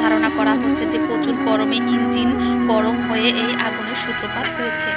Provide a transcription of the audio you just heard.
ধারণা করা হচ্ছে যে প্রচুর গরমে ইঞ্জিন গরম হয়ে এই আগুনের সূত্রপাত হয়েছে।